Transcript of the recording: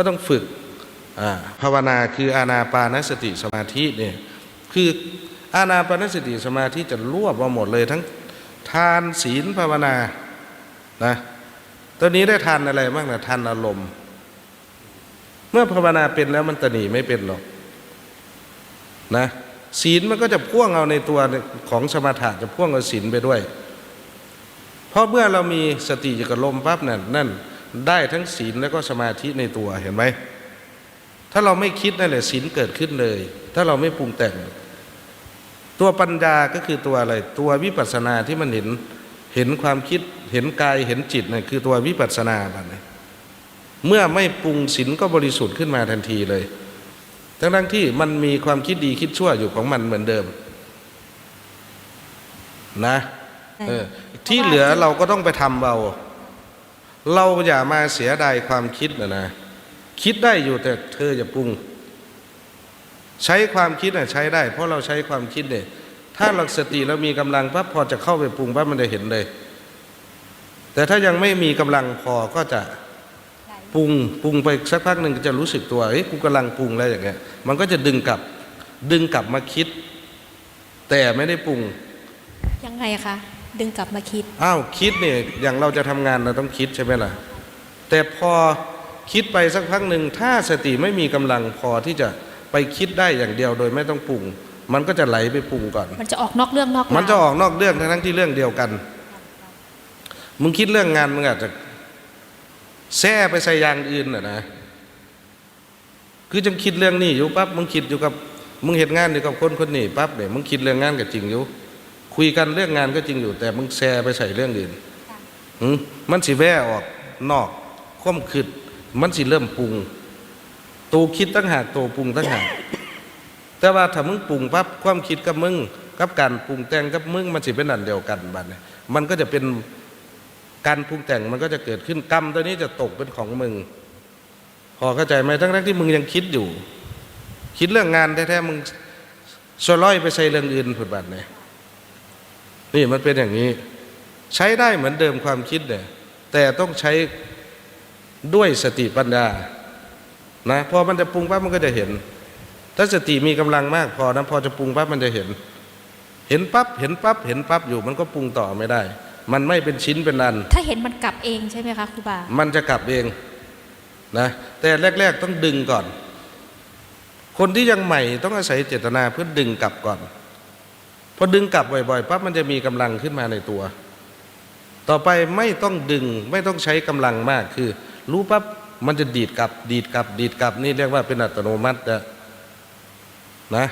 ก็ต้องฝึกภาวนาคืออานาปานสติสมาธิเนี่ยคืออานาปานสติสมาธิจะรวบมาหมดเลยทั้งทานศีลภาวนานะตอนนี้ได้ทานอะไรบ้างนะทานอารมณ์ เมื่อภาวนาเป็นแล้วมันตะหนีไม่เป็นหรอกนะศีลมันก็จะพ่วงเอาในตัวของสมถะจะพ่วงเอาศีลไปด้วย เพราะเมื่อเรามีสติอยู่กับลมปั๊บนั่นนั่น ได้ทั้งศีลแล้วก็สมาธิในตัวเห็นไหมถ้าเราไม่คิดนั่นแหละศีลเกิดขึ้นเลย ถ้าเราไม่ปรุงแต่ง ตัวปัญญาก็คือตัวอะไร ตัววิปัสสนาที่มันเห็นเห็นความคิดเห็นกายเห็นจิตนั่นคือตัววิปัสสนาบัดนี้เมื่อไม่ปรุงศีลก็บริสุทธิ์ขึ้นมาทันทีเลย ทั้งทั้งๆที่มันมีความคิดดีคิดชั่วอยู่ของมันเหมือนเดิม นะเออที่เหลือเราก็ต้องไปทำเรา เราอย่ามาเสียดายความคิดนะนะ คิดได้อยู่แต่เธออย่าปรุง ใช้ความคิดน่ะใช้ได้ เพราะเราใช้ความคิดเนี่ยถ้าเราสติเรามีกำลังปั๊บพอจะเข้าไปปรุงปั๊บมันจะเห็นเลย แต่ถ้ายังไม่มีกำลังพอก็จะปรุงปรุงไปสักพักหนึ่งจะรู้สึกตัวเอ้ยกูกำลังปรุงแล้วอย่างเงี้ย มันก็จะดึงกลับดึงกลับมาคิด แต่ไม่ได้ปรุงยังไงคะ ดึงกลับมาคิด อ้าวคิดเนี่ยอย่างเราจะทำงานเราต้องคิดใช่ไหมล่ะ แต่พอคิดไปสักพักหนึ่งถ้าสติไม่มีกำลังพอที่จะไปคิดได้อย่างเดียวโดยไม่ต้องปรุง มันก็จะไหลไปปรุงก่อน มันจะออกนอกเรื่องนอกราวมันจะออกนอกเรื่องทั้งๆที่เรื่องเดียวกัน มึงคิดเรื่องงานมึงอาจจะแซ่ไปใส่อย่างอื่นน่ะนะ คือจังคิดเรื่องนี้อยู่ปั๊บมึงคิดอยู่กับมึงเห็นงานอยู่กับคนคนนี้ปั๊บเนี่ยมึงคิดเรื่องงานก็จริงอยู่ คุยกันเรื่องงานก็จริงอยู่ แต่มึงแซ่ไปใส่เรื่องอื่นหืมมันสิแว่ออกนอกคว่มคิดมันสิเริ่มปรุงตัวคิดตั้งหากตัวปรุงตั้งหากแต่ว่าถ้ามึงปรุงปั๊บความคิดกับมึงกับการปรุงแต่งกับมึงมันสิเป็นอันเดียวกันบัดนี้มันก็จะเป็นการปรุงแต่งมันก็จะเกิดขึ้นกรรมตัวนี้จะตกเป็นของมึง พอเข้าใจไหมทั้งๆที่มึงยังคิดอยู่ คิดเรื่องงานแท้ๆมึงสลอยไปใส่เรื่องอื่นผุดบัดเนี่ย นี่มันเป็นอย่างนี้ ใช้ได้เหมือนเดิมความคิดเนี่ยแต่ต้องใช้ด้วยสติปัญญานะพอมันจะปรุงปั๊บมันก็จะเห็น ถ้าสติมีกำลังมากพอนะพอจะปรุงปั๊บมันจะเห็น เห็นปั๊บเห็นปั๊บเห็นปั๊บอยู่มันก็ปรุงต่อไม่ได้ มันไม่เป็นชิ้นเป็นอัน ถ้าเห็นมันกลับเองใช่ไหมคะครูบา มันจะกลับเองนะแต่แรก ๆ ต้องดึงก่อน คนที่ยังใหม่ต้องอาศัยเจตนาเพื่อดึงกลับก่อน พอดึงกลับบ่อยๆปั๊บมันจะมีกำลังขึ้นมาในตัว ต่อไปไม่ต้องดึงไม่ต้องใช้กำลังมากคือ รู้ปั๊บมันจะดีดกลับ ดีดกลับ ดีดกลับนี่เรียกว่าเป็นอัตโนมัตินะนะ